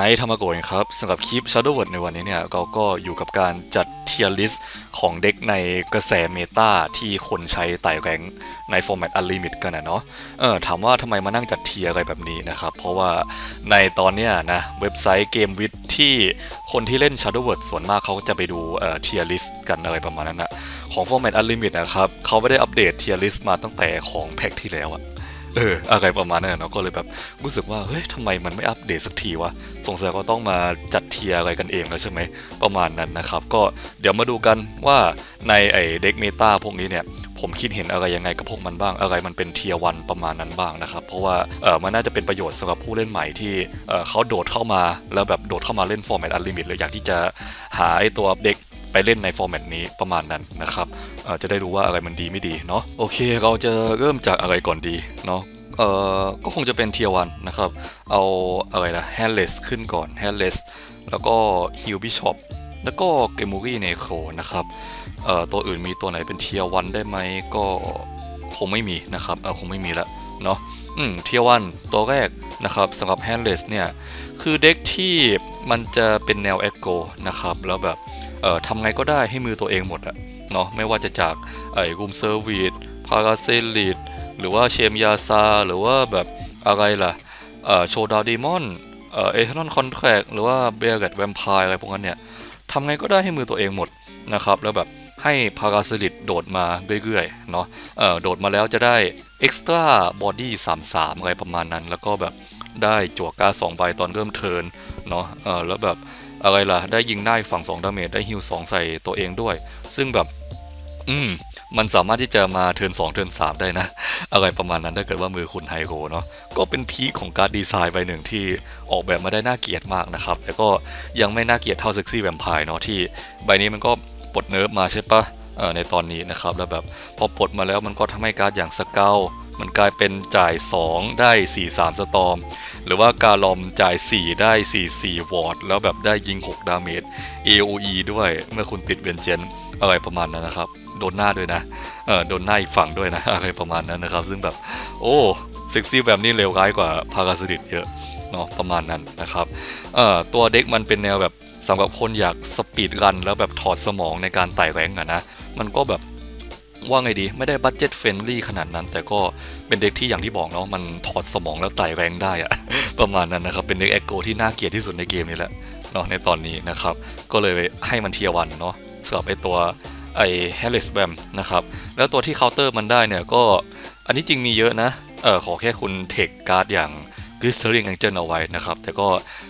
Hi ธรรมโกนครับสำหรับคลิป Shadow Word ในวันนี้เนี่ยเราก็อยู่กับการจัดเทียร์ลิสต์ของเด็กในกระแสเมตาที่คนใช้ไต่แรงในฟอร์แมต Unlimit กันนะเนาะเออถามว่าทำไมมานั่งจัดเทียร์อะไรแบบนี้นะครับ เพราะว่าในตอนเนี้ยนะเว็บไซต์เกมวิดที่คนที่เล่น Shadow Word ส่วนมากเขาจะไปดูเอ่อเทียร์ลิสต์กันอะไรประมาณนั้นนะของฟอร์แมต Unlimit นะครับเขาไม่ได้อัปเดตเทียร์ลิสต์มาตั้งแต่ของแพ็กที่แล้วอะ เอออะไรประมาณนั้นเนาะก็เลยแบบรู้สึกว่าเฮ้ยทำไมมันไม่อัปเดตสักทีวะสงสัยก็ต้องมาจัดเทียอะไรกันเองแล้วใช่ไหมประมาณนั้นนะครับ ก็เดี๋ยวมาดูกันว่าในไอเด็กเมตาพวกนี้เนี่ยผมคิดเห็นอะไรยังไงกับพวกมันบ้าง อะไรมันเป็นเทียวันประมาณนั้นบ้างนะครับ เพราะว่าเออมันน่าจะเป็นประโยชน์สำหรับผู้เล่นใหม่ที่เออเขาโดดเข้ามาแล้วแบบโดดเข้ามาเล่นฟอร์แมตอันลิมิตเลยอยากที่จะหาไอตัวเด็กไปเล่นในฟอร์แมตนี้ประมาณนั้นนะครับเออจะได้รู้ว่าอะไรมันดีไม่ดีเนาะโอเค เราจะเริ่มจากอะไรก่อนดีเนาะ เอ่อก็คงจะเป็นเทียวันนะครับ เอาอะไรนะ handless ขึ้นก่อน handless แล้วก็ heal bishop แล้วก็เกมูรี่เนโครนะครับเอ่อตัวอื่นมีตัวไหนเป็นเทียวันได้ไหมก็คงไม่มีนะครับเออคงไม่มีละเนาะอืมเทียวันตัวแรกนะครับสำหรับ handless เนี่ย คือเด็กที่มันจะเป็นแนว echo นะครับ แล้วแบบเอ่อทำไงก็ได้ให้มือตัวเองหมดอะเนาะไม่ว่าจะจากไอ้รูมเซอร์วิสพาราเซลิด หรือว่าเชมยาซา หรือว่าแบบอะไรล่ะโชดาวดีมอนเอเทนอนคอนแทรคหรือว่าเบลเกตแวมไพร์อะไรพวกนั้นเนี่ยทำไงก็ได้ให้มือตัวเองหมดนะครับ แล้วแบบให้พาราเซลิดโดดมาเรื่อยๆ เนาะโดดมาแล้วจะได้ Extra Body 33อดี้สามอะไรประมาณนั้น แล้วก็แบบได้จั่วการ์ด2ใบตอนเริ่มเทิร์นเนาะแล้วแบบอะไรล่ะ ได้ยิงได้ฝั่ง2ดาเมจได้ฮิล2ใส่ตัวเองด้วย ซึ่งแบบ อืม มันสามารถที่จะมาเทิร์น2เทิร์น3ได้นะ อะไรประมาณนั้นถ้าเกิดว่ามือคุณไฮโรเนาะก็เป็นพีคของการดีไซน์ใบหนึ่งที่ออกแบบมาได้น่าเกลียดมากนะครับ แต่ก็ยังไม่น่าเกลียดเท่าเซ็กซี่แวมไพร์เนาะที่ใบนี้มันก็ปลดเนิร์ฟมาใช่ปะในตอนนี้นะครับ แล้วแบบพอปลดมาแล้วมันก็ทำให้การดอย่างสเกลมันกลายเป็นจ่าย 2 ได้ 4 3 สตอม หรือว่าการลอมจ่าย 4 ได้ 4 4 วอร์ดแล้วแบบได้ยิง 6 ดาเมจ AOE ด้วยเมื่อคุณติดเวนเจนอะไรประมาณนั้นนะครับ โดนหน้าด้วยนะเออโดนหน้าอีกฝั่งด้วยนะอะไรประมาณนั้นนะครับ ซึ่งแบบโอ้เซ็กซี่แบบนี้เลวร้ายกว่าพาราสดิตเยอะเนาะประมาณนั้นนะครับเอ่อตัวเด็กมันเป็นแนวแบบสำหรับคนอยากสปีดรันแล้วแบบถอดสมองในการไต่แรงอะนะมันก็แบบว่าไงดีไม่ได้บัตเจ็ตเฟรนลี่ขนาดนั้น แต่ก็เป็นเด็กที่อย่างที่บอกเนาะมันถอดสมองแล้วไต่แรงได้อะประมาณนั้นนะครับ เป็นเด็กแอคโกที่น่าเกลียดที่สุดในเกมนี้แหละเนาะในตอนนี้นะครับ ก็เลยให้มันเทียวันเนาะสำหรับไอตัว ไอเฮลิสแบมนะครับ แล้วตัวที่เคาน์เตอร์มันได้เนี่ยก็อันนี้จริงมีเยอะนะ เออขอแค่คุณเทคการ์ดอย่างกิสเทอริงแองเจิลเอาไว้นะครับ แต่ก็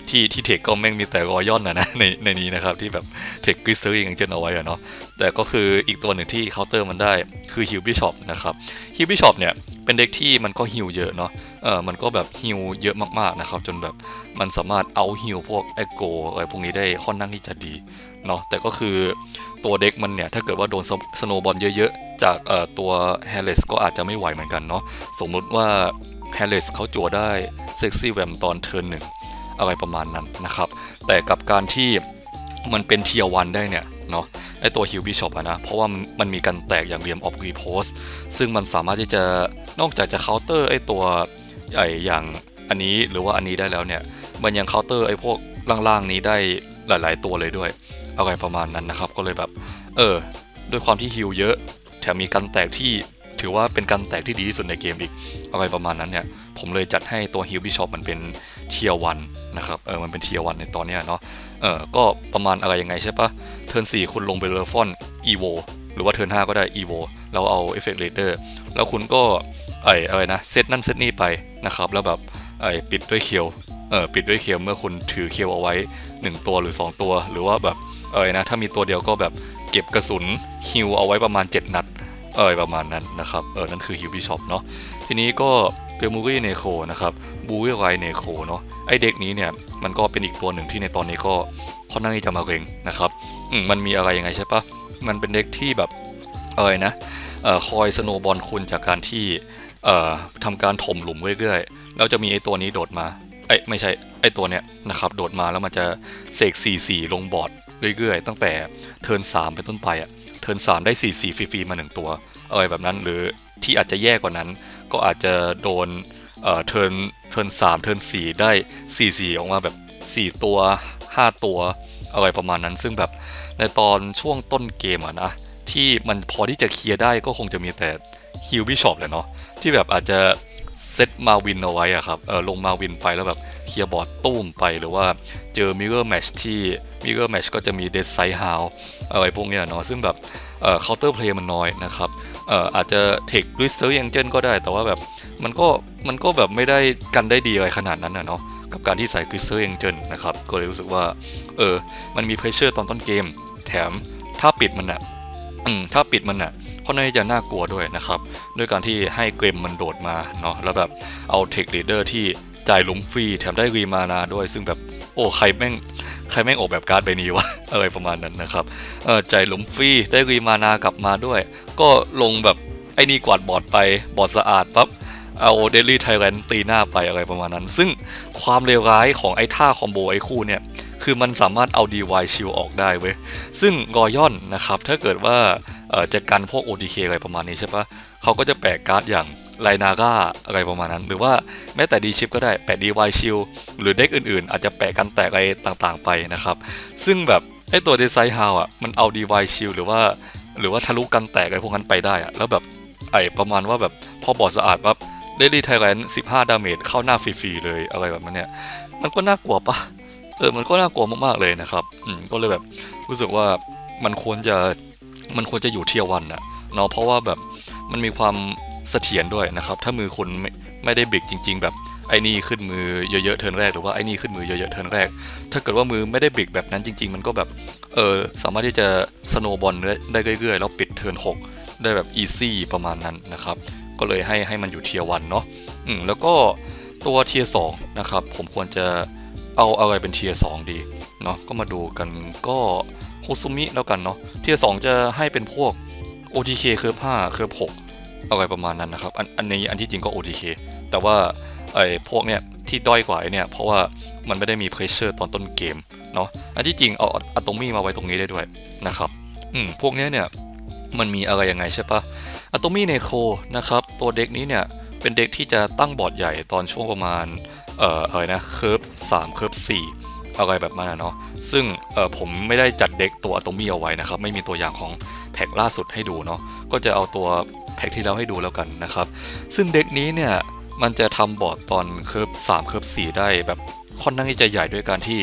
ที่ที่เทคก็แม่งมีแต่รอยอนนะนะในในนี้นะครับ ที่แบบเทคกิสเทอริงแองเจิลเอาไว้อะเนาะแต่ก็คืออีกตัวหนึ่งที่เคาน์เตอร์มันได้คือฮิวบิชอปนะครับฮิวบิชอปเนี่ยเป็นเด็กที่มันก็ฮิวเยอะเนาะเออมันก็แบบฮิวเยอะมากๆนะครับ จนแบบมันสามารถเอาฮิวพวกแอโกอะไรพวกนี้ได้ค่อนข้างที่จะดี เนาะแต่ก็คือตัวเด็กมันเนี่ย ถ้าเกิดว่าโดนสโนบอลเยอะๆ จากตัวแฮร์เลสก็อาจจะไม่ไหวเหมือนกันเนาะสมมุติว่าแฮร์เลสเขาจั่วได้เซ็กซี่แวมตอนเทิร์นหนึ่งอะไรประมาณนั้นนะครับ แต่กับการที่มันเป็นเทียวันได้เนี่ยเนาะไอตัวฮิวบิชอปอะนะ เพราะว่ามันมีการแตกอย่างเรียมออฟรีโพสซึ่งมันสามารถที่จะนอกจากจะเคาน์เตอร์ไอตัวไออย่างอันนี้หรือว่าอันนี้ได้แล้วเนี่ย มันยังเคาน์เตอร์ไอพวกล่างๆนี้ได้หลาย ๆ ตัวเลยด้วย อะไรประมาณนั้นนะครับ ก็เลยแบบ เออ ด้วยความที่ฮิวเยอะ แถมมีการแตกที่ถือว่าเป็นการแตกที่ดีที่สุดในเกมอีกอะไรประมาณนั้นเนี่ย ผมเลยจัดให้ตัวฮิลบิชอปมันเป็นเทียวันนะครับ เออ มันเป็นเทียวันในตอนเนี้ยเนาะ เออ ก็ประมาณอะไรยังไงใช่ปะเทิร์น4คุณลงไปเลฟอนอีโวหรือว่าเทิร์น5ก็ได้อีโวแล้วเอาเอฟเฟกต์เลเดอร์แล้วคุณก็ไออะไรนะเซตนั่นเซตนี่ไปนะครับ แล้วแบบไอปิดด้วยเคียว เออปิดด้วยเคียวเมื่อคุณถือเคียวเอาไว้ 1 ตัวหรือ 2 ตัว หรือว่าแบบ เออนะถ้ามีตัวเดียวก็แบบเก็บกระสุนฮิวเอาไว้ประมาณ 7 นัด เออประมาณนั้นนะครับเออนั่นคือฮิวบิชอปเนาะทีนี้ก็เกมูรี่เนโคนะครับบูวิไรเนโคเนาะไอเด็กนี้เนี่ยมันก็เป็นอีกตัวหนึ่งที่ในตอนนี้ก็ค่อนข้างที่จะมาเร็งนะครับอืมมันมีอะไรยังไงใช่ปะมันเป็นเด็กที่แบบเออนะเออคอยสโนบอลคุณจากการที่เอ่อทำการถมหลุมเรื่อยๆแล้วจะมีไอตัวนี้โดดมาไอไม่ใช่ไอตัวเนี้ยนะครับโดดมาแล้วมันจะเสก4-4ลงบอร์ด เรื่อยๆ ตั้งแต่เทิร์น3เป็นต้นไปอะเทิร์น3ได้4-4ฟรีๆมา 1 ตัวอะไรแบบนั้นหรือที่อาจจะแย่กว่านั้น ก็อาจจะโดนเอ่อเทิร์นเทิร์น3เทิร์น4ได้4-4ออกมาแบบ 4 ตัว 5 ตัวอะไรประมาณนั้น ซึ่งแบบในตอนช่วงต้นเกมอะนะที่มันพอที่จะเคลียร์ได้ก็คงจะมีแต่ฮิลบิชอปเลยเนาะที่แบบอาจจะ เซตมาวินเอาไว้อะครับเออลงมาวินไปแล้วแบบเคลียร์บอร์ดตุ้มไปหรือว่าเจอมิเ r อร์แมชที่มิเ r อร์แมชก็จะมีเดซไซฮาวอะไรพวกเนี้ยเนาะซึ่งแบบเอ่อเคาน์เตอร์เพลย์มันน้อยนะครับเอ่ออาจจะเทคด้วยสเตอร์ยังเจนก็ได้ แต่ว่าแบบมันก็มันก็แบบไม่ได้กันได้ดีอะไรขนาดนั้นนะเนาะกับการที่ใส่คริสเตอร์ยังเจนนะครับก็เลยรู้สึกว่าเออมันมีเพรสเชอร์ตอนต้นเกม แถมถ้าปิดมันอะถ้าปิดมันอะ ค่อนข้างจะน่ากลัวด้วยนะครับ ด้วยการที่ให้เกรมมันโดดมาเนาะแล้วแบบเอาเทคลีดเดอร์ที่จ่ายหลุมฟรีแถมได้รีมานาด้วย ซึ่งแบบโอ้ใครแม่งใครแม่งออกแบบการ์ดใบนี้วะอะไรประมาณนั้นนะครับเออจ่ายหลุมฟรีได้รีมานากลับมาด้วย ก็ลงแบบไอ้นี่กวาดบอร์ดไปบอร์ดสะอาดปั๊บเอาเดลี่ไทแรนตีหน้าไปอะไรประมาณนั้น ซึ่งความเลวร้ายของไอ้ท่าคอมโบไอ้คู่เนี่ย คือมันสามารถเอา DY ชิลออกได้เว้ย ซึ่งกอยอนนะครับถ้าเกิดว่าเอ่อจะกันพวก OTK อะไรประมาณนี้ใช่ปะเขาก็จะแปะการ์ดอย่างไลนาก้าอะไรประมาณนั้น หรือว่าแม้แต่ดีชิปก็ได้แปะ DY Shield หรือเด็กอื่นๆ อาจจะแปะกันแตกอะไรต่างๆไปนะครับ ซึ่งแบบไอตัวดีไซน์ฮาวอะมันเอา DY Shield หรือว่าหรือว่าทะลุกันแตกอะไรพวกนั้นไปได้อะแล้วแบบไอประมาณว่าแบบพอบอดสะอาดปั๊บเดลี่ไทแรนด์15 ดาเมจเข้าหน้าฟรีๆเลยอะไรแบบนั้นเนี่ย มันก็น่ากลัวปะ เออมันก็น่ากลัวมากๆเลยนะครับอืมก็เลยแบบรู้สึกว่ามันควรจะมันควรจะอยู่เทียวันอะเนาะเพราะว่าแบบมันมีความเสถียรด้วยนะครับ ถ้ามือคุณไม่ไม่ได้บิกจริง ๆ แบบไอ้นี่ขึ้นมือเยอะๆเทิร์นแรกหรือว่าไอ้นี่ขึ้นมือเยอะๆเทิร์นแรก ถ้าเกิดว่ามือไม่ได้บิกแบบนั้นจริง ๆ มันก็แบบเออสามารถที่จะสโนบอลได้เรื่อยๆแล้วปิดเทิร์นหกได้แบบอีซี่ประมาณนั้นนะครับ ก็เลยให้ให้มันอยู่เทียวันเนาะอืมแล้วก็ตัวเทียสองนะครับผมควรจะ เอาอะไรเป็นเทียร์สดีเนาะก็มาดูกันก็โฮซุมิแล้วกันเนาะเทียร์สจะให้เป็นพวก OTK เคิร์ฟ5เคิร์ฟ6อะไรประมาณนั้นนะครับ อันอันนี้อันที่จริงก็ OTK แต่ว่าไอ้พวกเนี้ยที่ด้อยกว่าเนี่ยเพราะว่ามันไม่ได้มีเพรสเชอร์ตอนต้นเกมเนาะอันที่จริงเอาอะตอมี่มาไว้ตรงนี้ได้ด้วยนะครับอืมพวกเนี้ยเนี่ยมันมีอะไรยังไงใช่ปะอะตอมี่เนโคนะครับตัวเด็กนี้เนี่ย เป็นเด็กที่จะตั้งบอร์ดใหญ่ตอนช่วงประมาณ เอ่ออะไรนะเคิร์ฟ3เคิร์ฟ4อะไรแบบนั้นเนาะซึ่งเอ่อผมไม่ได้จัดเด็กตัวอะตอมี่เอาไว้นะครับ ไม่มีตัวอย่างของแพ็กล่าสุดให้ดูเนาะก็จะเอาตัวแพ็กที่แล้วให้ดูแล้วกันนะครับ ซึ่งเด็กนี้เนี่ยมันจะทำบอร์ดตอนเคิร์ฟ3เคิร์ฟ4ได้แบบค่อนข้างที่จะใหญ่ด้วยการที่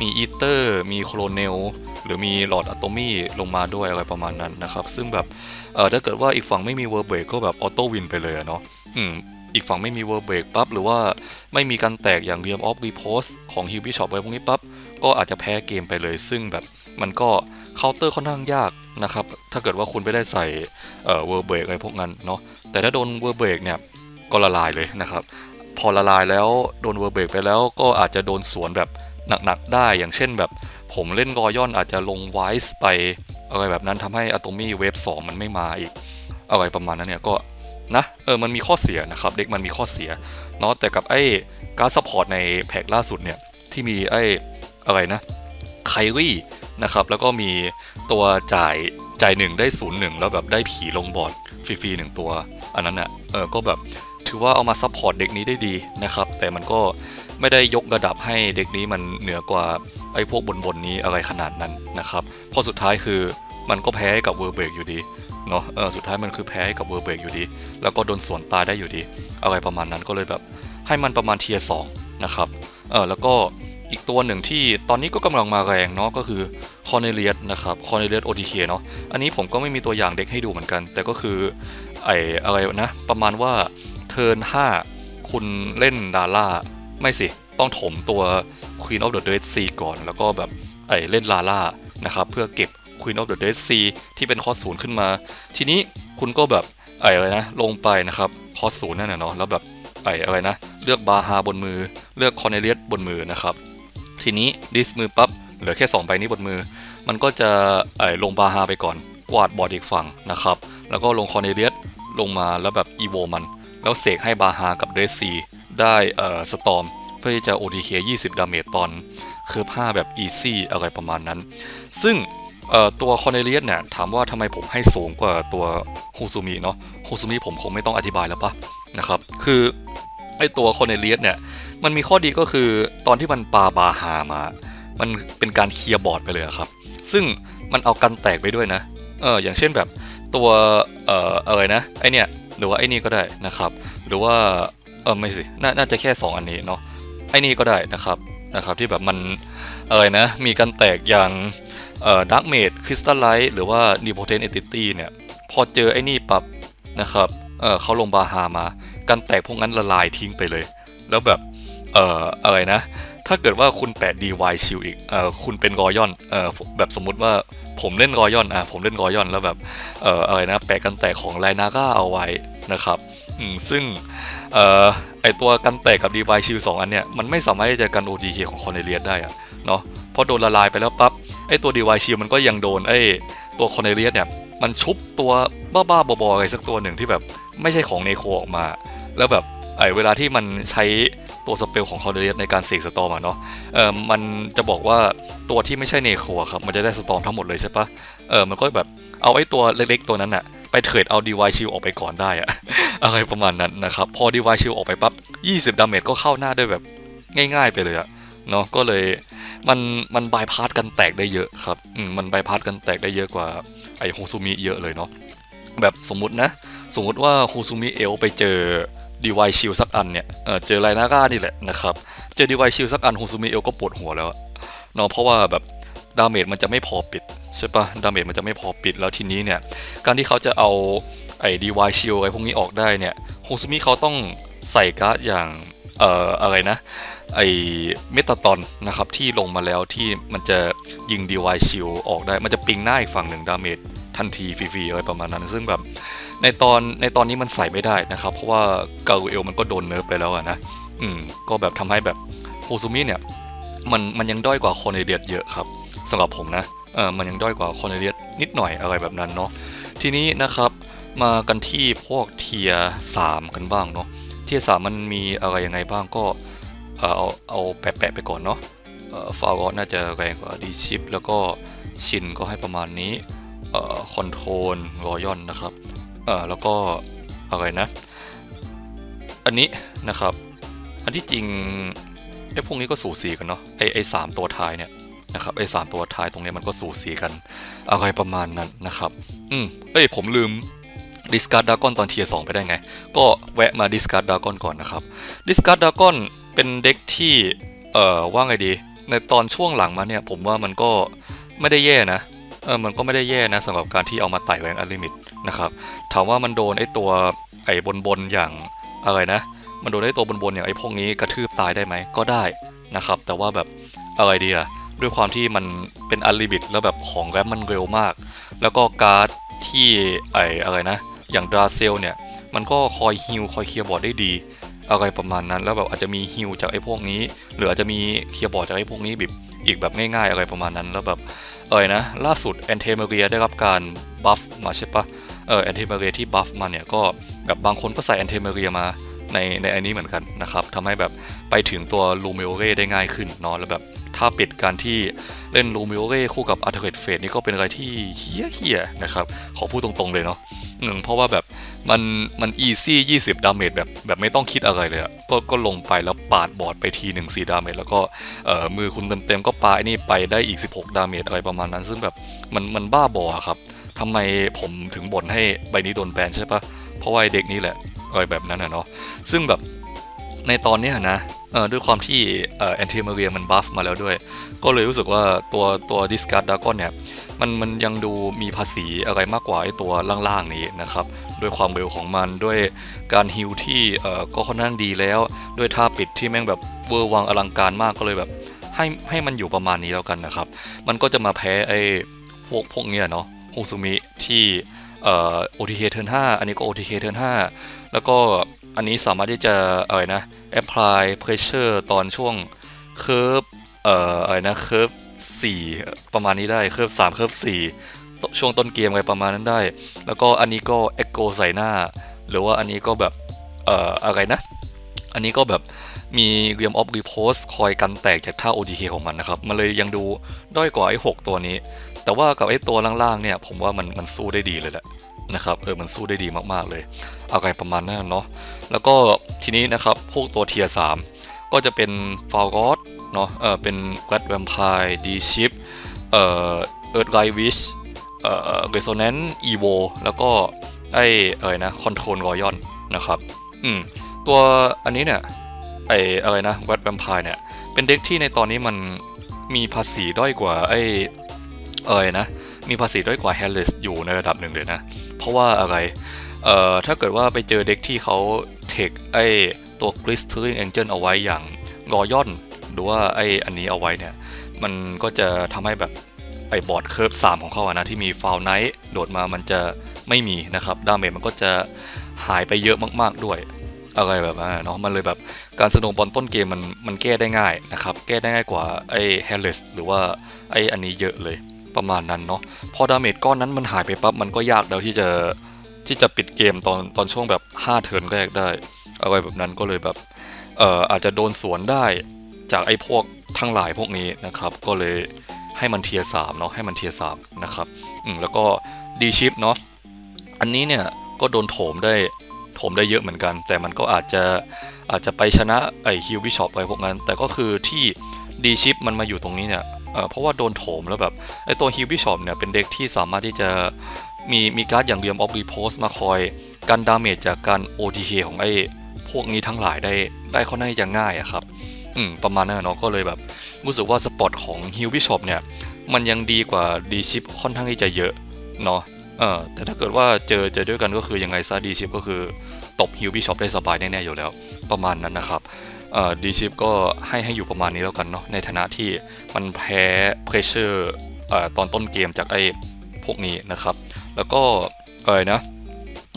มีอีเตอร์ มีโครเนล หรือมีหลอดอะตอมี่ลงมาด้วยอะไรประมาณนั้นนะครับ ซึ่งแบบเออถ้าเกิดว่าอีกฝั่งไม่มีเวอร์เบรกก็แบบออโต้วินไปเลยเนาะ อีกฝั่งไม่มีเวอร์เบรกปั๊บหรือว่าไม่มีการแตกอย่างเรียมออฟรีโพสของฮิวบิชอปอะไรพวกนี้ปั๊บก็อาจจะแพ้เกมไปเลย ซึ่งแบบมันก็เคาน์เตอร์ค่อนข้างยากนะครับ ถ้าเกิดว่าคุณไม่ได้ใส่เออเวอร์เบรกอะไรพวกนั้นเนาะแต่ถ้าโดนเวอร์เบรกเนี่ยก็ละลายเลยนะครับ พอละลายแล้วโดนเวอร์เบรกไปแล้วก็อาจจะโดนสวนแบบหนักๆได้อย่างเช่นแบบผมเล่นกอยอนอาจจะลงไวส์ไปอะไรแบบนั้นทำให้อะตอมี่เวฟ2มันไม่มาอีกอะไรประมาณนั้นเนี่ยก็ นะเออมันมีข้อเสียนะครับเด็กมันมีข้อเสียเนาะแต่กับไอ้การซัพพอร์ตในแพ็กล่าสุดเนี่ยที่มีไอ้อะไรนะไครี่นะครับแล้วก็มีตัวจ่ายจ่ายหนึ่งได้ศูนย์หนึ่งแล้วแบบได้ผีลงบอร์ดฟรีๆหนึ่งตัว อันนั้นอะเออก็แบบถือว่าเอามาซัพพอร์ตเด็กนี้ได้ดีนะครับ แต่มันก็ไม่ได้ยกระดับให้เด็กนี้มันเหนือกว่าไอ้พวกบนบนนี้อะไรขนาดนั้นนะครับพราะสุดท้ายคือมันก็แพ้กับเวอร์เบรกอยู่ดี เนาะเออสุดท้ายมันคือแพ้ให้กับเวอร์เบกอยู่ดี แล้วก็โดนสวนตายได้อยู่ดี อะไรประมาณนั้นก็เลยแบบให้มันประมาณเทียร์สนะครับเออแล้วก็อีกตัวหนึ่งที่ตอนนี้ก็กำลังมาแรงเนาะก็คือคอ r เนเลียสนะครับคอ r เนเลียสโอทีเคเนาะอันนี้ผมก็ไม่มีตัวอย่างเด็กให้ดูเหมือนกัน แต่ก็คือไออะไรนะ ประมาณว่าเทิร์น5คุณเล่นดาร่าไม่สิ ต้องถมตัว Queen of the Dead Sea ก่อน แล้วก็แบบไอเล่นลาล่านะครับเพื่อเก็บ Queen of the Dead Sea ที่เป็นคอร์สศูนย์ขึ้นมา ทีนี้คุณก็แบบไออะไรนะ ลงไปนะครับคอร์สศูนย์นั่นเนาะแล้วแบบไออะไรนะ เลือกบาฮาบนมือ เลือกคอ r เนเลียสบนมือนะครับ ทีนี้ดิสมือปั๊บเหลือแค่ 2 ใบนี้บนมือ มันก็จะไอลงบาฮาไปก่อน กวาดบอดอีกฝั่งนะครับ แล้วก็ลงคอ r เนเลียสลงมาแล้วแบบอีโวมัน แล้วเสกให้บาฮากับเดซซีได้เอ่อสตอมเพื่อที่จะ OTK 20 ดาเมจตอน เคิร์ฟ5แบบ Easy อะไรประมาณนั้น ซึ่ง เอ่อตัวคอ r เนเลียสเนี่ยถามว่าทำไมผมให้สูงกว่าตัวฮูซูมิเนาะฮูซูมิผมคงไม่ต้องอธิบายแล้วปะนะครับ คือไอตัวคอนเนเลียสเนี่ยมันมีข้อดีก็คือตอนที่มันปาบาฮามา มันเป็นการเคลียร์บอร์ดไปเลยครับ ซึ่งมันเอากันแตกไปด้วยนะเอออย่างเช่นแบบตัวเอ่ออะไรนะไอเนี่ยหรือว่าไอนี่ก็ได้นะครับ หรือว่าเออไม่สินน่าจะแค่ 2 อันนี้เนาะไอนี่ก็ได้นะครับนะครับที่แบบมันอะไรนะมีกันแตกอย่าง ดักเมดคริสตัลไลท์หรือว่านิโพเทนเอติตี้เนี่ย พอเจอไอ้นี่ปับนะครับเออเขาลงบาฮามา กันแตกพวกนั้นละลายทิ้งไปเลย แล้วแบบเอ่ออะไรนะ ถ้าเกิดว่าคุณแปะ DY ชิลอีกเอ่อคุณเป็นรอยอนเอ่อแบบสมมุติว่าผมเล่นรอยอนอะผมเล่นรอยอนแล้วแบบเอ่ออะไรนะแปะกันแตกของไลนาก้าเอาไว้นะครับอืมซึ่งเอ่อไอตัวกันแตกกับ DY ชิลสองอันเนี่ยมันไม่สามารถที่จะกัน OTK ของคอนเนเลียสได้อะเนาะ พราะโดนละลายไปแล้วปั๊บไอตัว DY ชิลมันก็ยังโดนไอตัวคอนเนเลียสเนี่ยมันชุบตัวบ้าๆบอๆอะไรสักตัวหนึ่งที่แบบไม่ใช่ของเนโคออกมา แล้วแบบไอเวลาที่มันใช้ตัวสเปลของคอนเดเลียสในการเสกสตอมอะเนาะเออมันจะบอกว่าตัวที่ไม่ใช่เนโคครับมันจะได้สตอมทั้งหมดเลยใช่ปะเออมันก็แบบเอาไอ้ตัวเล็กๆตัวนั้นอะไปเทรดเอาดีวายชิลออกไปก่อนได้อะอะไรประมาณนั้นนะครับพอดีวายชิลออกไปปั๊บ20 ดาเมจก็เข้าหน้าด้วยแบบง่ายๆไปเลยอะเนาะก็เลย มันมันบายพาสกันแตกได้เยอะครับอืมมันบายพาสกันแตกได้เยอะกว่าไอโฮซูมิเยอะเลยเนาะแบบสมมุตินะ สมมุติว่าโฮซูมิเอลไปเจอดีไวชิลสักอันเนี่ยเออเจอไรนาก้านี่แหละนะครับเจอดีไวชิลสักอันโฮซูมิเอลก็ปวดหัวแล้วเนาะเพราะว่าแบบดาเมจมันจะไม่พอปิดใช่ปะดาเมจมันจะไม่พอปิดแล้วทีนี้เนี่ย การที่เขาจะเอาไอ้ดีวายชิลไอ้พวกนี้ออกได้เนี่ยโฮซูมิเขาต้องใส่การ์ดอย่างเอ่ออะไรนะ ไอเมตาตอนนะครับที่ลงมาแล้วที่มันจะยิงดีวายชิลออกได้ มันจะปิงหน้าอีกฝั่งหนึ่งดาเมจทันทีฟรีๆอะไรประมาณนั้น ซึ่งแบบในตอนในตอนนี้มันใส่ไม่ได้นะครับ เพราะว่าเกาเอลมันก็โดนเนิร์ฟไปแล้วอะนะ อืม ก็แบบทำให้แบบโฮซูมิเนี่ย มันมันยังด้อยกว่าคอนเนเดียสเยอะครับสำหรับผมนะเออมันยังด้อยกว่าคอนเนเดียสนิดหน่อยอะไรแบบนั้นเนาะทีนี้นะครับมากันที่พวกเทียสามกันบ้างเนาะเทียสามมันมีอะไรยังไงบ้างก็ เอาเอาแปะๆไปก่อนเนาะฟาวก็น่าจะแรงกว่าดีชิปแล้วก็ชินก็ให้ประมาณนี้คอนโทรลรอยอนนะครับแล้วก็อะไรนะ อันนี้นะครับ อันที่จริงไอ้พวกนี้ก็สูสีกันเนาะไอ้ไอ้สามตัวท้ายเนี่ยนะครับไอ้สามตัวท้ายตรงนี้มันก็สูสีกัน อะไรประมาณนั้นนะครับ อืมเอ้ยผมลืมดิสการ์ดดากอนตอนเทียสองไปได้ไง ก็แวะมาดิสการ์ดดากอนก่อนนะครับดิสการ์ดดากอน เป็นเด็กที่เอ่อว่าไงดี ในตอนช่วงหลังมาเนี่ยผมว่ามันก็ไม่ได้แย่นะเออมันก็ไม่ได้แย่นะสำหรับการที่เอามาไต่แรงอัลลิมิตนะครับถามว่ามันโดนไอ้ตัวไอ้บนบนๆอย่างอะไรนะ มันโดนไอ้ตัวบนบนๆอย่างไอ้พวกนี้กระทืบตายได้ไหมก็ได้นะครับ แต่ว่าแบบอะไรดีอะด้วยความที่มันเป็นอัลลิมิตแล้วแบบของแรมมันเร็วมาก แล้วก็การ์ดที่ไอ้อะไรนะ อย่างดราเซลเนี่ย มันก็คอยฮิลคอยเคลียร์บอร์ดได้ดี อะไรประมาณนั้น แล้วแบบอาจจะมีฮิวจากไอ้พวกนี้ หรืออาจจะมีเคลียร์บอร์ดจากไอ้พวกนี้แบบอีกแบบง่ายๆอะไรประมาณนั้น แล้วแบบเออนะ ล่าสุดแอนเทเมเรียได้รับการบัฟมาใช่ปะเออแอนเทเมเรียที่บัฟมาเนี่ยก็แบบบางคนก็ใส่แอนเทเมเรียมา ในในอันนี้เหมือนกันนะครับทำให้แบบไปถึงตัวลูเมโอเรได้ง่ายขึ้นเนาะแล้วแบบถ้าปิดการที่เล่นลูเมโอเรคู่กับอัลเทอร์เรตเฟสนี่ก็เป็นอะไรที่เฮี้ยเฮี้ยๆนะครับขอพูดตรงๆเลยเนาะอืมเพราะว่าแบบมันมันอีซี่ยี่สิบดาเมจแบบแบบไม่ต้องคิดอะไรเลยอะก็ก็ลงไปแล้วปาดบอดไปทีหนึ่งสี่ดาเมจแล้วก็เอ่อมือคุณเต็มๆก็ปาไอ้นี่ไปได้อีก 16 ดาเมจอะไรประมาณนั้น ซึ่งแบบมันมันบ้าบอครับทำไมผมถึงบ่นให้ใบนี้โดนแบนใช่ปะเพราะว่าเด็กนี้แหละ อะไรแบบนั้นอะเนาะซึ่งแบบในตอนเนี้ยนะด้วยความที่แอนติมาเรียมันบัฟมาแล้วด้วย ก็เลยรู้สึกว่าตัวตัวดิสการ์ดดากอนเนี่ยมันมันยังดูมีภาษีอะไรมากกว่าไอ้ตัวล่างๆนี้นะครับด้วยความเร็วของมันด้วยการฮิลที่ก็ค่อนข้างดีแล้ว ด้วยท่าปิดที่แม่งแบบเวอร์วังอลังการมากก็เลยแบบให้ให้มันอยู่ประมาณนี้แล้วกันนะครับ มันก็จะมาแพ้ไอ้พวกพวกเนี้ยเนาะฮงซูมิที่ เอ่อ OTK turn 5 อันนี้ก็ OTK turn 5 แล้วก็อันนี้สามารถที่จะอะไรนะ apply pressure ตอนช่วง curve เอ่ออะไรนะเคิร์ฟสี่ประมาณนี้ได้เคิร์ฟสามเคิร์ฟสี่ช่วงต้นเกมอะไรประมาณนั้นได้ แล้วก็อันนี้ก็เอ็กโกใส่หน้า หรือว่าอันนี้ก็แบบเอ่ออะไรนะ อันนี้ก็แบบมีเรียมออฟรีโพสคอยกันแตกจากท่า ODK ของมันนะครับ มันเลยยังดูด้อยกว่าไอ้ 6 ตัวนี้ แต่ว่ากับไอ้ตัวล่างๆเนี่ยผมว่ามันมันสู้ได้ดีเลยแหละนะครับเออมันสู้ได้ดีมากๆเลย เอาไงประมาณนั้นเนาะแล้วก็ทีนี้นะครับพวกตัวเทียร์3ก็จะเป็นฟาวกอสเนาะเออเป็นแกลดแวมไพร์ดีชิปเอ่อเอิร์ธไลวิชเอ่อเรโซแนนซ์อีโวแล้วก็ไอ้อะไรนะคอนโทรลรอยอนนะครับอืมตัวอันนี้เนี่ยไอ้อะไรนะแกลดแวมไพร์เนี่ยเป็นเด็กที่ในตอนนี้มันมีภาษีด้อยกว่าไอ เอ้ยนะ มีภาษีด้อยกว่า h a r r i s อยู่ในระดับหนึ่งเลยนะ เพราะว่าอะไร เอ่อ ถ้าเกิดว่าไปเจอเด็กที่เขาเทคไอตัว Glistering Angel เอาไว้อย่างรอย่อนหรือว่าไออันนี้เอาไว้เนี่ย มันก็จะทำให้แบบไอบอร์ดเคิร์ฟ3ของเขาอะนะ ที่มีฟาวไนท์โดดมามันจะไม่มีนะครับดาเมจมันก็จะหายไปเยอะมาก ๆด้วยอะไรแบบนั้นเนาะมันเลยแบบการสนว์บอลต้นเกมมันมันแก้ได้ง่ายนะครับ แก้ได้ง่ายกว่าไอ้ h a r r i s หรือว่าไอ้อันนี้เยอะเลย ประมาณนั้นเนาะพอดาเมจก้อนนั้นมันหายไปปั๊บมันก็ยากแล้วที่จะที่จะปิดเกมตอนตอนช่วงแบบ 5 เทิร์นแรกได้อะไรแบบนั้นก็เลยแบบเอ่ออาจจะโดนสวนได้จากไอ้พวกทั้งหลายพวกนี้นะครับ ก็เลยให้มันเทียสามเนาะให้มันเทียสามนะครับอืมแล้วก็ดีชิปเนาะอันนี้เนี่ยก็โดนโถมได้โถมได้เยอะเหมือนกัน แต่มันก็อาจจะอาจจะไปชนะไอ้ฮิวบิชอปอะไรพวกนั้น แต่ก็คือที่ดีชิปมันมาอยู่ตรงนี้เนี่ย เออเพราะว่าโดนโถมแล้วแบบไอตัวฮิวบิชอปเนี่ยเป็นเด็กที่สามารถที่จะมีมีการ์ดอย่างเรียมออฟรีโพสมาคอยกันดาเมจจากการ OTK ของไอพวกนี้ทั้งหลายได้ได้ค่อนข้างจะง่ายอะครับ อืม ประมาณนั้นเนาะก็เลยแบบ รู้สึกว่าสปอตของฮิวบิชอปเนี่ย มันยังดีกว่าดีชิปค่อนข้างที่จะเยอะเนาะเออแต่ถ้าเกิดว่าเจอเจอด้วยกันก็คือยังไงซะดีชิปก็คือตบฮิวบิชอปได้สบายแน่ๆอยู่แล้ว ประมาณนั้นนะครับ ดีชิปก็ให้ให้อยู่ประมาณนี้แล้วกันเนาะในฐานะที่มันแพ้เพรสเชอร์เอ่อตอนต้นเกมจากไอ้พวกนี้นะครับ แล้วก็เอะไรนะ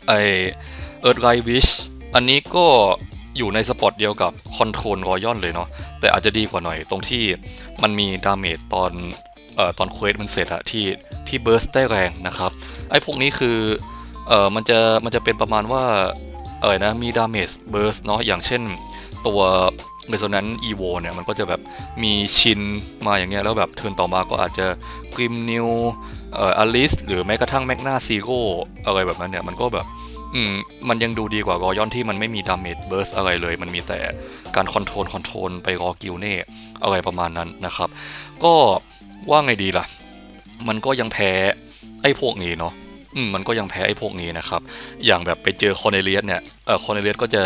ไอเอิร์ธไรวิชอันนี้ก็อยู่ในสปอตเดียวกับคอนโทรลรอยอนเลยเนาะแต่อาจจะดีกว่าหน่อยตรงที่มันมีดาเมจตอนเอ่อตอนเควสมันเสร็จอะที่ที่เบิร์สได้แรงนะครับ ไอ้พวกนี้คือเอ่อมันจะมันจะเป็นประมาณว่าเออนะมีดาเมจเบิร์สเนาะอย่างเช่น ตัว Resonance Evo เนี่ยมันก็จะแบบมีชินมาอย่างเงี้ยแล้วแบบเทิร์นต่อมาก็อาจจะกริมนิวเอ่ออลิสหรือแม้กระทั่งแมกนาซีโรอะไรแบบนั้นเนี่ยมันก็แบบอืมมันยังดูดีกว่ารอยอนที่มันไม่มีดาเมจเบิร์สอะไรเลย มันมีแต่การคอนโทรลคอนโทรลไปรอกิลเน่อะไรประมาณนั้นนะครับ ก็ว่าไงดีล่ะ มันก็ยังแพ้ไอ้พวกนี้เนาะ มันก็ยังแพ้ไอ้พวกนี้นะครับ อย่างแบบไปเจอคอนเนเลียสเนี่ยเออคอนเนเลียสก็จะ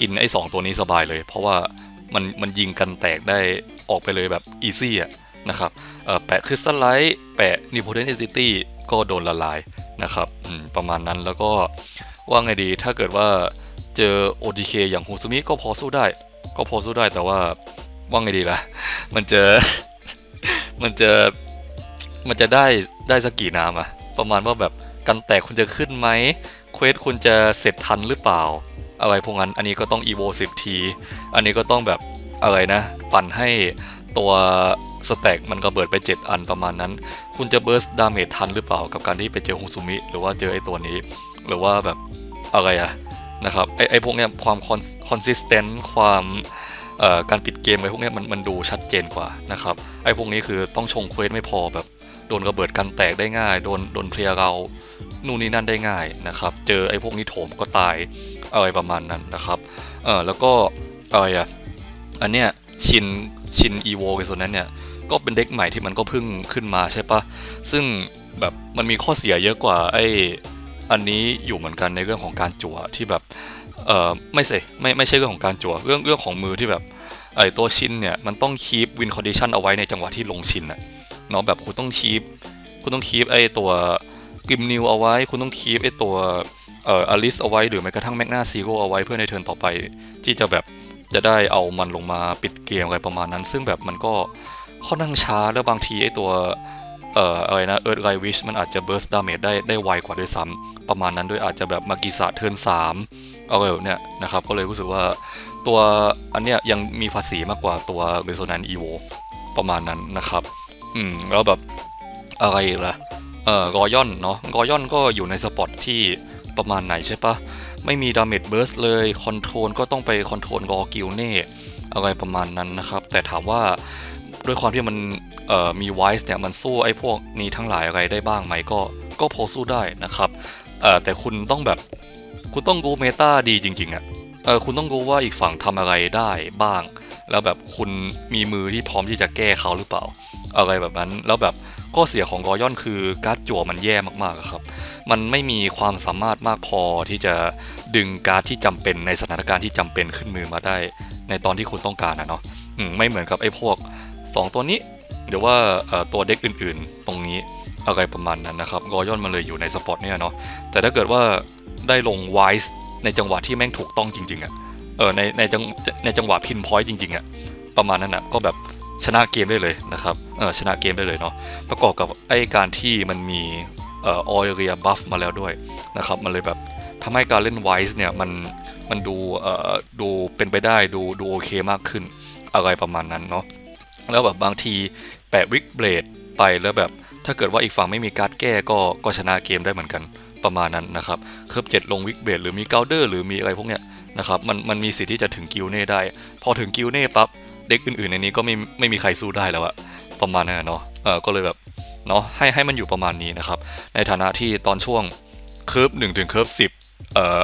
กินไอ้สองตัวนี้สบายเลย เพราะว่ามันมันยิงกันแตกได้ออกไปเลยแบบอีซี่อะนะครับเออแปะคริสตัลไลท์แปะนิโพเทนซิตี้ก็โดนละลายนะครับอืมประมาณนั้นแล้วก็ว่าไงดีถ้าเกิดว่าเจอ ODK อย่างฮูซุมิก็พอสู้ได้ ก็พอสู้ได้แต่ว่าว่าไงดีล่ะ มันจะมันจะมันจะได้ได้สักกี่น้ำอะประมาณว่าแบบ กันแตกคุณจะขึ้นไหมเควสคุณจะเสร็จทันหรือเปล่า อะไรพวกนั้นอันนี้ก็ต้อง evo 10ทีอันนี้ก็ต้องแบบอะไรนะ ปั่นให้ตัวสแต็กมันก็เบิดไป 7 อันประมาณนั้น คุณจะเบิร์สดาเมจทันหรือเปล่ากับการที่ไปเจอฮงซุมิ หรือว่าเจอไอตัวนี้ หรือว่าแบบอะไรอะนะครับไอไอพวกเนี้ยความคอนสิสเทนต์ความการปิดเกมอะไรพวกเนี้ยมันมันดูชัดเจนกว่านะครับไอพวกนี้คือต้องชงเควสไม่พอแบบ โดนระเบิดกันแตกได้ง่าย โดนโดนเพลียเรานู่นนี่นั่นได้ง่ายนะครับ เจอไอ้พวกนี้โถมก็ตายอะไรประมาณนั้นนะครับเออแล้วก็อะไรอะอันเนี้ยชินชินอีโวกันส่วนนั้นเนี่ยก็เป็นเด็กใหม่ที่มันก็เพิ่งขึ้นมาใช่ปะซึ่งแบบมันมีข้อเสียเยอะกว่าไอ้อันนี้อยู่เหมือนกันในเรื่องของการจั่วที่แบบเออไม่ใช่ไม่ไม่ใช่เรื่องของการจั่วเรื่องเรื่องของมือที่แบบไอ้ตัวชินเนี่ยมันต้องคีปวินคอนดิชันเอาไว้ในจังหวะที่ลงชินอะ เนาะแบบคุณต้องคีปคุณต้องคีปไอตัวกิมนิวเอาไว้ คุณต้องคีปไอตัวเอ่ออลิสเอาไว้หรือแม้กระทั่งแมกนาซีโร่เอาไว้เพื่อในเทิร์นต่อไป ที่จะแบบจะได้เอามันลงมาปิดเกมอะไรประมาณนั้น ซึ่งแบบมันก็ค่อนข้างช้าแล้วบางทีไอตัวเอ่ออะไรนะเอิร์ธไลวิชมันอาจจะเบิร์สดาเมจได้ได้ไวกว่าด้วยซ้ำประมาณนั้นด้วยอาจจะแบบมากิสะเทิร์นสามเอาแบบเนี้ยนะครับ ก็เลยรู้สึกว่าตัวอันเนี้ยยังมีภาษีมากกว่าตัวเรโซแนน n ์อีโวประมาณนั้นนะครับ อืมแล้วแบบอะไรอีกล่ะเอ่อรอยอนเนาะรอยอนก็อยู่ในสปอตที่ประมาณไหนใช่ปะไม่มีดาเมจเบิร์สเลยคอนโทรลก็ต้องไปคอนโทรลรอกิลเน่อะไรประมาณนั้นนะครับ แต่ถามว่าด้วยความที่มันเอ่อมีไวส์เนี่ยมันสู้ไอ้พวกนี้ทั้งหลายอะไรได้บ้างไหมก็ก็พอสู้ได้นะครับเอ่อแต่คุณต้องแบบคุณต้องรู้เมตาดีจริงๆอะ่ะเออคุณต้องรู้ว่าอีกฝั่งทำอะไรได้บ้าง แล้วแบบคุณมีมือที่พร้อมที่จะแก้เขาหรือเปล่า อะไรแบบนั้น แล้วแบบข้อเสียของรอยอนคือการ์ดจั่วมันแย่มากๆครับ มันไม่มีความสามารถมากพอที่จะดึงการ์ดที่จำเป็นในสถานการณ์ที่จำเป็นขึ้นมือมาได้ ในตอนที่คุณต้องการนะเนาะมไม่เหมือนกับไอ้พวก 2 ตัวนี้หรือว่าตัวเด็กอื่นๆ ตรงนี้อะไรประมาณนั้นนะครับรอยอนมันเลยอยู่ในสปอตเนี่ยเนาะแต่ถ้าเกิดว่าได้ลงไวส์ในจังหวะที่แม่งถูกต้องจริงๆอะ่ะ เออในในจังในจังหวะพินพอยต์จริงๆอะ่ะประมาณนั้นอะก็แบบชนะเกมได้เลยนะครับเออชนะเกมได้เลยเนาะประกอบกับไอการที่มันมีเอ่อออยเรียบัฟมาแล้วด้วยนะครับมันเลยแบบทำให้การเล่นไวส์เนี่ยมันมันดูเอ่อดูเป็นไปได้ดูดูโอเคมากขึ้นอะไรประมาณนั้นเนาะแล้วแบบบางทีแปะวิกเบลดไปแล้วแบบถ้าเกิดว่าอีกฝั่งไม่มีการ์ดแก้ก็ก็ชนะเกมได้เหมือนกันประมาณนั้นนะครับเคิร์ฟเจ็ดลงวิกเบลดหรือมีเกลเดอร์หรือมีอะไรพวกเนี้ย นะครับมันมันมีสิทธิ์ที่จะถึงกิลเน่ได้ พอถึงกิลเน่ปั๊บเด็กอื่นๆในนี้ก็ไม่ไม่มีใครสู้ได้แล้วอะประมาณนั้นเนาะเออก็เลยแบบเนาะให้ให้มันอยู่ประมาณนี้นะครับ ในฐานะที่ตอนช่วงเคิร์ฟหนึ่งถึงเคิร์ฟสิบเอ่อ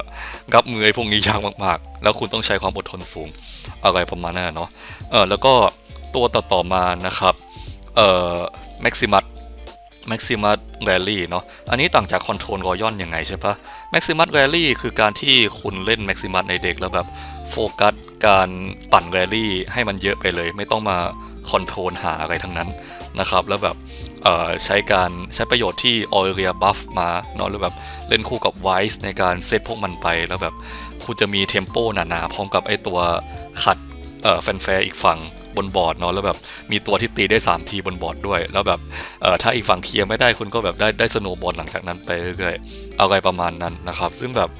รับมือไอ้พวกนี้ยากมากๆ แล้วคุณต้องใช้ความอดทนสูงอะไรประมาณนั้นเนาะเออแล้วก็ตัวต่อต่อมานะครับเอ่อแม็กซิมัส แม็กซิมัสแรลลี่เนาะ อันนี้ต่างจากคอนโทรลรอยอนยังไงใช่ปะแม็กซิมัสแรลลี่คือการที่คุณเล่นแม็กซิมัสในเด็กแล้วแบบโฟกัสการปั่นแรลลี่ให้มันเยอะไปเลย ไม่ต้องมาคอนโทรลหาอะไรทั้งนั้นนะครับ แล้วแบบเอ่อใช้การใช้ประโยชน์ที่ออเรียบัฟมาเนาะแล้วแบบเล่นคู่กับไวส์ในการเซตพวกมันไป แล้วแบบคุณจะมีเทมโปหนาๆพร้อมกับไอตัวขัดเอ่อแฟนแฟร์อีกฝั่ง บนบอร์ดเนาะแล้วแบบมีตัวที่ตีได้ 3 ทีบนบอร์ดด้วย แล้วแบบเอ่อถ้าอีกฝั่งเคลียร์ไม่ได้คุณก็แบบได้ได้สโนบอลหลังจากนั้นไปเรื่อยๆเอาอะไรประมาณนั้นนะครับ ซึ่งแบบ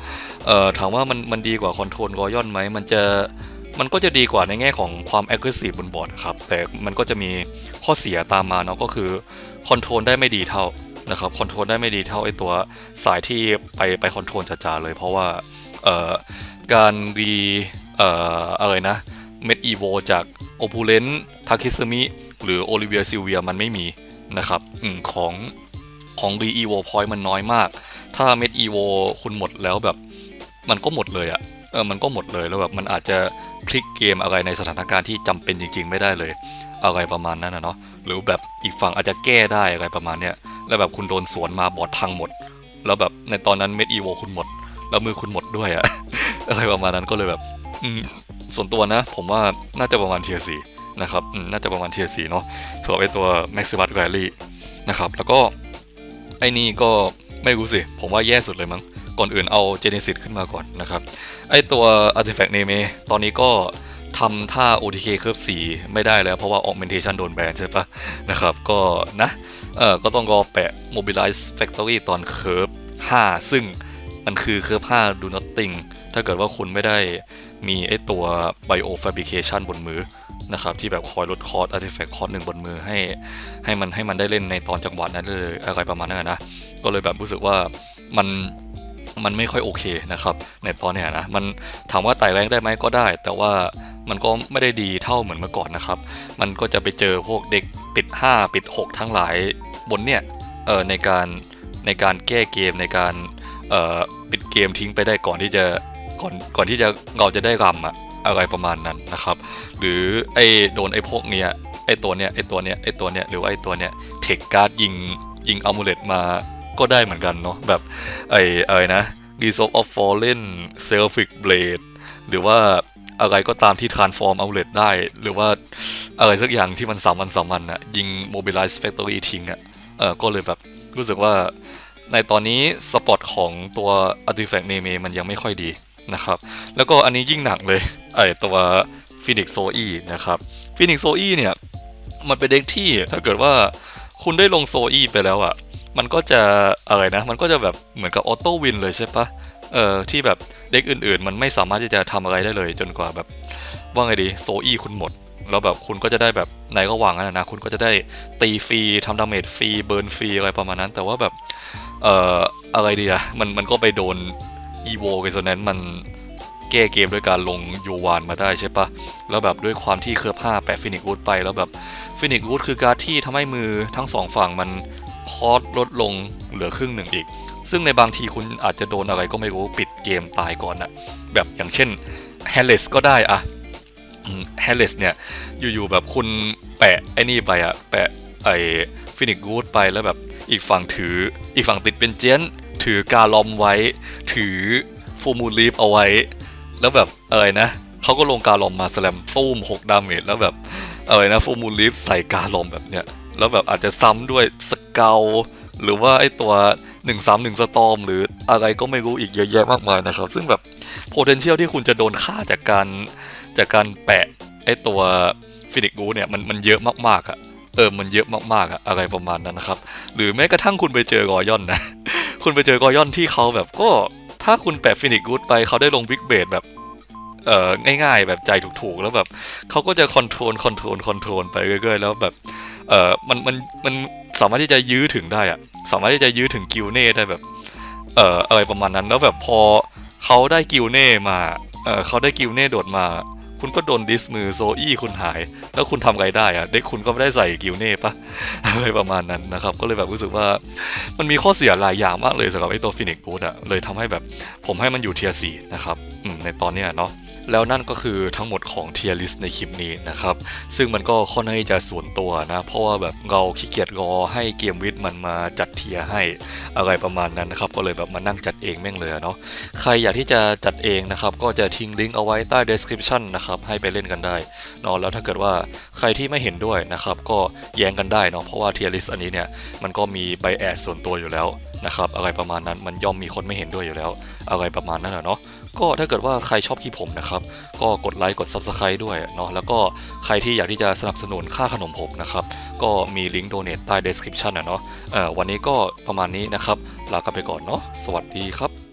เอ่อถามว่ามันมันดีกว่าคอนโทรลรอยอนไหมมันจะมันก็จะดีกว่าในแง่ของความแอคทีฟบนบอร์ดครับ แต่มันก็จะมีข้อเสียตามมาเนาะก็คือคอนโทรลได้ไม่ดีเท่านะครับคอนโทรลได้ไม่ดีเท่าไอตัวสายที่ไปไปคอนโทรลจ๋าๆเลย เพราะว่าเอ่อการรีเอ่ออะไรนะ เม็ดอีโวจากโอปูเลนทาคิสมิหรือโอลิเวียซิลเวียมันไม่มีนะครับอของของรีอีโวพอยต์มันน้อยมาก ถ้าเม็ดอีโวคุณหมดแล้วแบบ มันก็หมดเลยอะเออมันก็หมดเลยแล้วแบบมันอาจจะพลิกเกมอะไรในสถานการณ์ที่จำเป็นจริง ๆ ไม่ได้เลยอะไรประมาณนั้นนะเนาะหรือแบบอีกฝั่งอาจจะแก้ได้อะไรประมาณเนี้ยแล้วแบบคุณโดนสวนมาบอดพังหมด แล้วแบบในตอนนั้นเม็ดอีโวคุณหมด แล้วมือคุณหมดด้วยอะอะไรประมาณนั้นก็เลยแบบ อืม ส่วนตัวนะ ผมว่าน่าจะประมาณเทียสีนะครับน่าจะประมาณเทียสีเนาะสำหรับไอตัว Maximus Rally นะครับ แล้วก็ไอ้นี่ก็ไม่รู้สิ ผมว่าแย่สุดเลยมั้ง ก่อนอื่นเอา Genesis ขึ้นมาก่อนนะครับ ไอตัว Artifact Name ตอนนี้ก็ทำท่า OTK Curve 4ไม่ได้แล้วเพราะว่า Augmentation โดนแบนใช่ปะนะครับ ก็นะ เออก็ต้องรอแปะ Mobilize Factory ตอน Curve 5ซึ่งมันคือ Curve 5 Do Nothing ถ้าเกิดว่าคุณไม่ได้ มีไอตัว Bio Fabrication บนมือนะครับที่แบบคอยลดคอร์ส Artifact คอร์สหนึ่งบนมือให้ให้มันให้มันได้เล่นในตอนจังหวะนั้นเลยอะไรประมาณนั้นนะ ก็เลยแบบรู้สึกว่ามันมันไม่ค่อยโอเคนะครับ ในตอนเนี้ยนะมันถามว่าไต่แรงได้ไหมก็ได้ แต่ว่ามันก็ไม่ได้ดีเท่าเหมือนเมื่อก่อนนะครับ มันก็จะไปเจอพวกเด็กปิด 5 ปิด 6 ทั้งหลายบนเนี่ยเออในการในการแก้เกมในการเอ่อปิดเกมทิ้งไปได้ก่อนที่จะ ก่อนก่อนที่จะเราจะได้รำอะอะไรประมาณนั้นนะครับ หรือไอ้โดนไอ้พวกเนี้ยไอ้ตัวเนี้ยไอ้ตัวเนี้ยไอ้ตัวเนี้ยหรือว่าไอ้ตัวเนี้ยเทคการ์ดยิงยิงอัมูเลตมาก็ได้เหมือนกันเนาะแบบไอ้อะไรนะ r e s o l v e of Fallen Selfic Blade หรือว่าอะไรก็ตามที่ transform outlet ได้ หรือว่าอะไรสักอย่างที่มันสามันสามันอะยิง mobilize factory ทิ้งอะเออก็เลยแบบรู้สึกว่าในตอนนี้สปอตของตัว artifact name มันยังไม่ค่อยดี นะครับ แล้วก็อันนี้ยิ่งหนักเลยไอตัว Phoenix Zoe นะครับ Phoenix Zoe เนี่ยมันเป็นเด็กที่ถ้าเกิดว่าคุณได้ลงโซอีไปแล้วอะ่ะมันก็จะอะไรนะ มันก็จะแบบเหมือนกับออโต้วินเลยใช่ปะเออที่แบบเด็กอื่นๆ มันไม่สามารถที่จะทำอะไรได้เลย จนกว่าแบบว่าไงดีโซอีคุณหมด แล้วแบบคุณก็จะได้แบบในระหว่างนั้นนะคุณก็จะได้ตีฟรีทำดาเมจฟรีเบิร์นฟรีอะไรประมาณนั้น แต่ว่าแบบเอ่ออะไรดีอะมันมันก็ไปโดน EVO Resonance มันแก้เกมด้วยการลงยูวานมาได้ใช่ปะแล้วแบบด้วยความที่เคอร์5แปะฟินิก w ูดไปแล้วแบบฟินิก w ูดคือการที่ทำให้มือทั้งสองฝั่งมันคอสลดลงเหลือครึ่งหนึ่งอีก ซึ่งในบางทีคุณอาจจะโดนอะไรก็ไม่รู้ปิดเกมตายก่อนนะแบบอย่างเช่น h a l l e s ก็ได้อะ h a l l e s เนี่ยอยู่ๆแบบคุณแปะไอ้นี่ไปอะแปะไอ้ฟินิก w ูดไปแล้วแบบอีกฝั่งถืออีกฝั่งติดเป็นเจน ถือกาลอมไว้ ถือฟูมูลีฟเอาไว้ แล้วแบบอะไรนะเขาก็ลงกาลอมมาสแลมตุ้ม6ดาเมจแล้วแบบอะไรนะฟูมูลีฟใส่กาลอมแบบเนี้ยแล้วแบบอาจจะซ้ำด้วยสเกลหรือว่าไอตัว131สตอมหรืออะไรก็ไม่รู้อีกเยอะแยะมากมายนะครับ ซึ่งแบบ potential ที่คุณจะโดนฆ่าจากการจากการแปะไอตัวฟินิกกูเนี่ยมันมันเยอะมากๆอะเออมันเยอะมากๆอะอะไรประมาณนั้นนะครับ หรือแม้กระทั่งคุณไปเจอกอยอนนะ คุณไปเจอกอยอนที่เขาแบบก็ถ้าคุณแปะฟินิกกูดไปเขาได้ลงบิ๊กเบดแบบเอ่อง่ายๆ แบบใจถูกๆ แล้วแบบเขาก็จะคอนโทรลคอนโทรลคอนโทรลไปเรื่อยๆ แล้วแบบเอ่อมันมันมันสามารถที่จะยื้อถึงได้อะสามารถที่จะยื้อถึงกิลเน่ได้แบบเอ่ออะไรประมาณนั้นแล้วแบบพอเขาได้กิลเน่มาเอ่อเขาได้กิลเน่โดดมา คุณก็โดนดิสมือโซอี้คุณหาย แล้วคุณทำไงได้อะเด็กคุณก็ไม่ได้ใส่กิวเน่ปะอะไรประมาณนั้นนะครับก็เลยแบบรู้สึกว่ามันมีข้อเสียหลายอย่างมากเลยสำหรับไอ้ตัวฟินิกบูธอะเลยทำให้แบบผมให้มันอยู่เทียสี่นะครับในตอนเนี้ยเนาะ แล้วนั่นก็คือทั้งหมดของเทียริสในคลิปนี้นะครับ ซึ่งมันก็ค่อนข้างจะส่วนตัวนะ เพราะว่าแบบเราขี้เกียจรอให้เกมวิทมันมาจัดเทียร์ให้อะไรประมาณนั้นนะครับ ก็เลยแบบมานั่งจัดเองแม่งเลยเนาะ ใครอยากที่จะจัดเองนะครับ ก็จะทิ้งลิงก์เอาไว้ใต้ description นะครับ ให้ไปเล่นกันได้เนาะ แล้วถ้าเกิดว่าใครที่ไม่เห็นด้วยนะครับ ก็แย้งกันได้เนาะ เพราะว่าเทียริสอันนี้เนี่ย มันก็มีไบแอสส่วนตัวอยู่แล้วนะครับ อะไรประมาณนั้น มันย่อมมีคนไม่เห็นด้วยอยู่แล้ว อะไรประมาณนั้นอะเนาะ ก็ถ้าเกิดว่าใครชอบคลิปผมนะครับ ก็กดไลค์กด Subscribe ด้วยเนาะแล้วก็ใครที่อยากที่จะสนับสนุนค่าขนมผมนะครับก็มีลิงก์โดเนทใต้ description นะเนาะวันนี้ก็ประมาณนี้นะครับลากันไปก่อนเนาะสวัสดีครับ